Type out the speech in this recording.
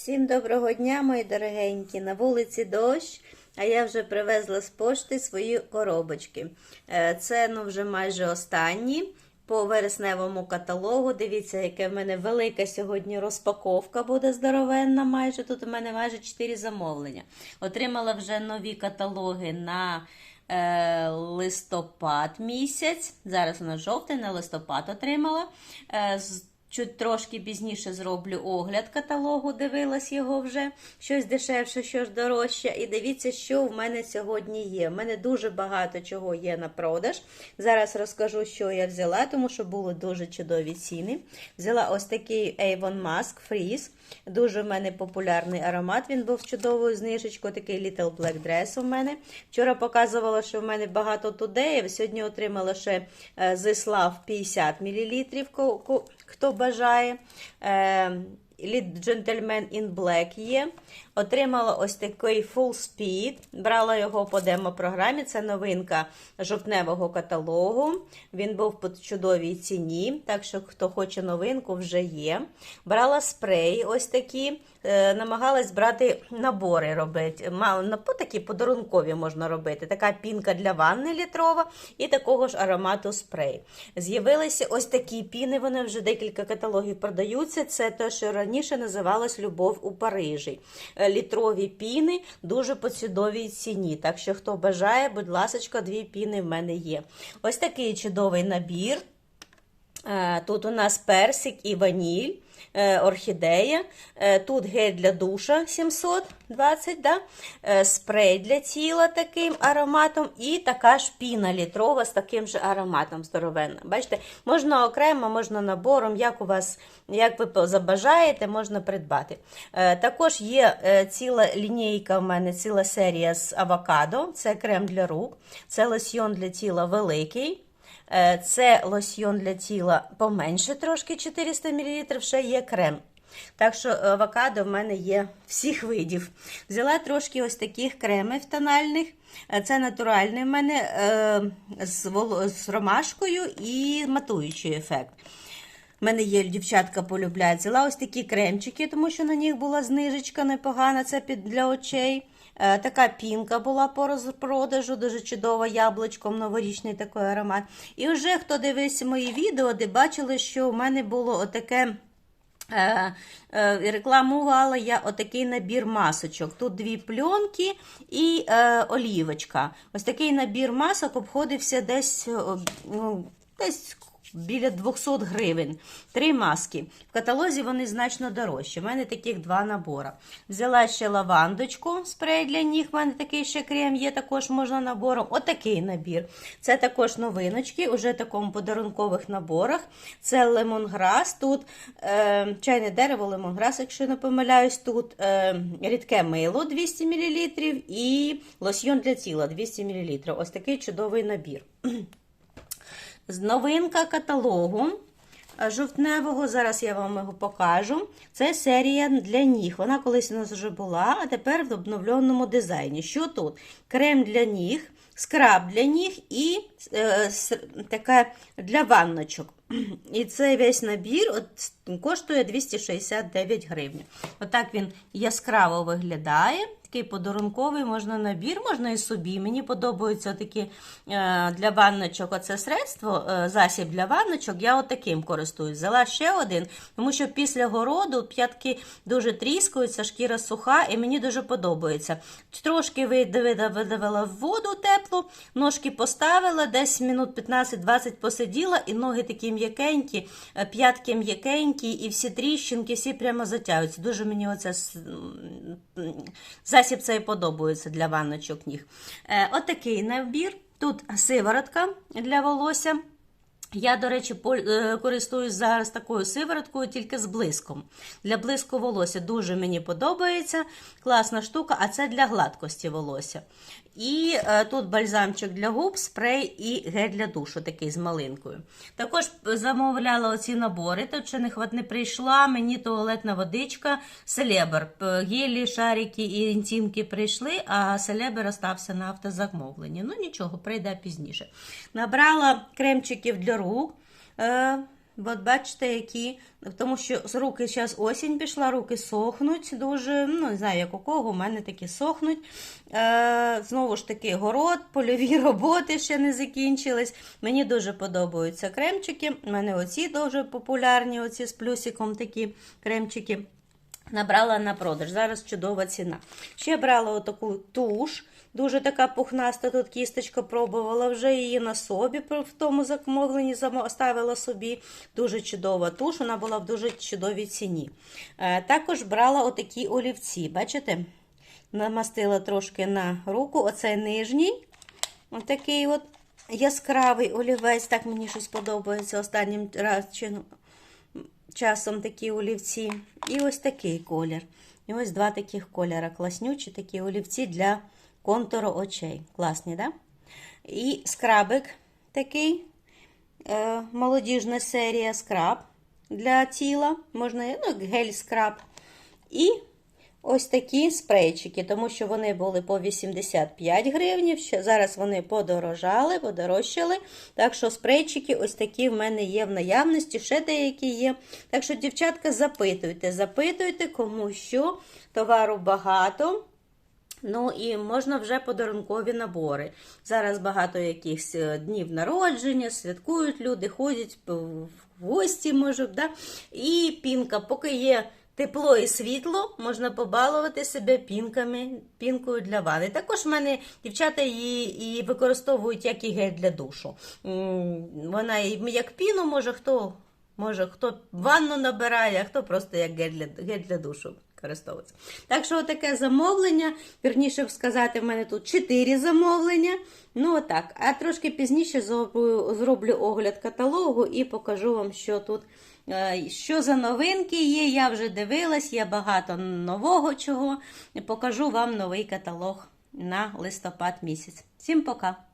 Всім доброго дня, мої дорогенькі. На вулиці дощ, а я вже привезла з пошти свої коробочки. Е, Це ну, вже майже останні по вересневому каталогу. Дивіться, яке в мене велика сьогодні розпаковка буде здоровенна. Майже тут у мене майже 4 замовлення. Отримала вже нові каталоги на е, листопад місяць. Зараз нас жовтий, на листопад отримала. Е, Чуть трошки пізніше зроблю огляд каталогу, дивилась його вже. Щось дешевше, щось дорожче. І дивіться, що в мене сьогодні є. В мене дуже багато чого є на продаж. Зараз розкажу, що я взяла, тому що були дуже чудові ціни. Взяла ось такий Avon Mask Freeze. Дуже в мене популярний аромат. Він був чудовою знижечкою, такий Little Black Dress у мене. Вчора показувала, що в мене багато тудеїв. Сьогодні отримала ще е, 50 мл, хто бажає. Gentleman in Black є. Отримала ось такий Full Speed. Брала його по демо-програмі. Це новинка жовтневого каталогу. Він був по чудовій ціні, так що хто хоче новинку, вже є. Брала спрей ось такі. Е, намагалась брати набори робити. Мало такі подарункові можна робити. Така пінка для ванни літрова і такого ж аромату спрей. З'явилися ось такі піни. Вони вже декілька каталогів продаються. Це те, що раніше називалось Любов у Парижі. Е, Літрові піни дуже по чудовій ціні. Так що, хто бажає, будь ласка, дві піни в мене є. Ось такий чудовий набір. Е, Тут у нас персик і ваніль, орхідея. Е, Тут гель для душа 720, да? Е, спрей для тіла таким ароматом, і така ж піна літрова з таким же ароматом здоровенна. Бачите, можна окремо, можна набором, як у вас, як ви забажаєте, можна придбати. Е, Також є е, ціла лінійка в мене, ціла серія з авокадо. Це крем для рук, це лосьйон для тіла великий. Е, Це лосьйон для тіла поменше трошки 400 мл, ще є крем. Так що авокадо в мене є всіх видів. Взяла трошки ось таких кремів тональних. Е, Це натуральний в мене е, з, ромашкою і матуючий ефект. У мене є дівчатка полюбляють. Взяла ось такі кремчики, тому що на них була знижечка непогана, це для очей. Е, Така пінка була по розпродажу, дуже чудова, яблучком, новорічний такий аромат. І вже хто дивився мої відео, де бачили, що в мене було отаке. Е, е, Рекламувала я отакий набір масочок. Тут дві пленки і е, олівочка. Ось такий набір масок обходився десь, ну, десь біля 200 гривень. Три маски. В каталозі вони значно дорожчі. У мене таких два набори. Взяла ще лавандочку, спрей для ніг. У мене такий ще крем є, також можна набором. Отакий набір. Це також новиночки, уже в такому подарункових наборах. Це лемонграс. Тут е, чайне дерево, лемонграс, якщо не помиляюсь, тут е, рідке мило 200 мл і лосьйон для тіла 200 мл. Ось такий чудовий набір. Новинка каталогу е, жовтневого, зараз я вам його покажу. Це серія для ніг. Вона колись у нас вже була, а тепер в обновленому дизайні. Що тут? Крем для ніг, скраб для ніг і е, таке для ванночок. І цей весь набір от, коштує 269 гривень. Отак він яскраво виглядає. Такий подарунковий можна набір, можна і собі. Мені подобаються такі е, для ванночок оце средство, е, засіб для ванночок. Я отаким користуюсь. Взяла ще один, тому що після городу п'ятки дуже тріскаються, шкіра суха, і мені дуже подобається. Трошки видавила в воду теплу, ножки поставила, десь минут 15-20 посиділа, і ноги такі м'якенькі, е, п'ятки м'якенькі, і всі тріщинки, всі прямо затягуються. Дуже мені оце засіб цей подобається для ванночок ніг. Е, Отакий набір. Тут сиворотка для волосся. Я, до речі, е, користуюсь зараз такою сивороткою, тільки з блиском. Для блиску волосся дуже мені подобається. Класна штука, а це для гладкості волосся. І е, тут бальзамчик для губ, спрей і гель для душу, такий з малинкою. Також замовляла оці набори. Тут ще не хват не прийшла. Мені туалетна водичка, селебр. Гелі, шарики і інтімки прийшли, а селебр остався на автозамовленні. Ну нічого, прийде пізніше. Набрала кремчиків для рук. Е, От бачите, які, тому що з руки зараз осінь пішла, руки сохнуть дуже. Ну, не знаю, як у кого, у мене такі сохнуть. Е, знову ж таки, город, польові роботи ще не закінчились. Мені дуже подобаються кремчики. У мене оці дуже популярні, оці з плюсиком такі кремчики. Набрала на продаж. Зараз чудова ціна. Ще брала отаку туш. Дуже така пухнаста тут кісточка пробувала вже її на собі в тому замовленні ставила собі. Дуже чудова туш, вона була в дуже чудовій ціні. Е, також брала отакі олівці. Бачите? Намастила трошки на руку. Оцей нижній. Отакий от яскравий олівець. Так мені щось подобається останнім разом часом такі олівці. І ось такий колір. І ось два таких кольора. Класнючі такі олівці для контуру очей. Класні, да? І скрабик такий. Е, молодіжна серія скраб для тіла. Можна ну, гель-скраб. І ось такі спрейчики, тому що вони були по 85 гривнів. Зараз вони подорожали, подорожчали. Так що спрейчики ось такі в мене є в наявності, ще деякі є. Так що, дівчатка, запитуйте, запитуйте, кому що, товару багато. Ну і можна вже подарункові набори. Зараз багато якихось е, днів народження, святкують люди, ходять в гості, можуть. Да? І пінка, поки є тепло і світло, можна побалувати себе пінками, пінкою для ванни. Також в мене дівчата її і використовують як і гель для душу. Вона як піну може хто. Може, хто ванну набирає, а хто просто як гель для, гель для душу користовується. Так що, таке замовлення, вірніше сказати, в мене тут 4 замовлення. Ну, отак. А трошки пізніше зроблю, зроблю огляд каталогу і покажу вам, що тут, е, що за новинки є. Я вже дивилась, є багато нового чого. Покажу вам новий каталог на листопад місяць. Всім пока!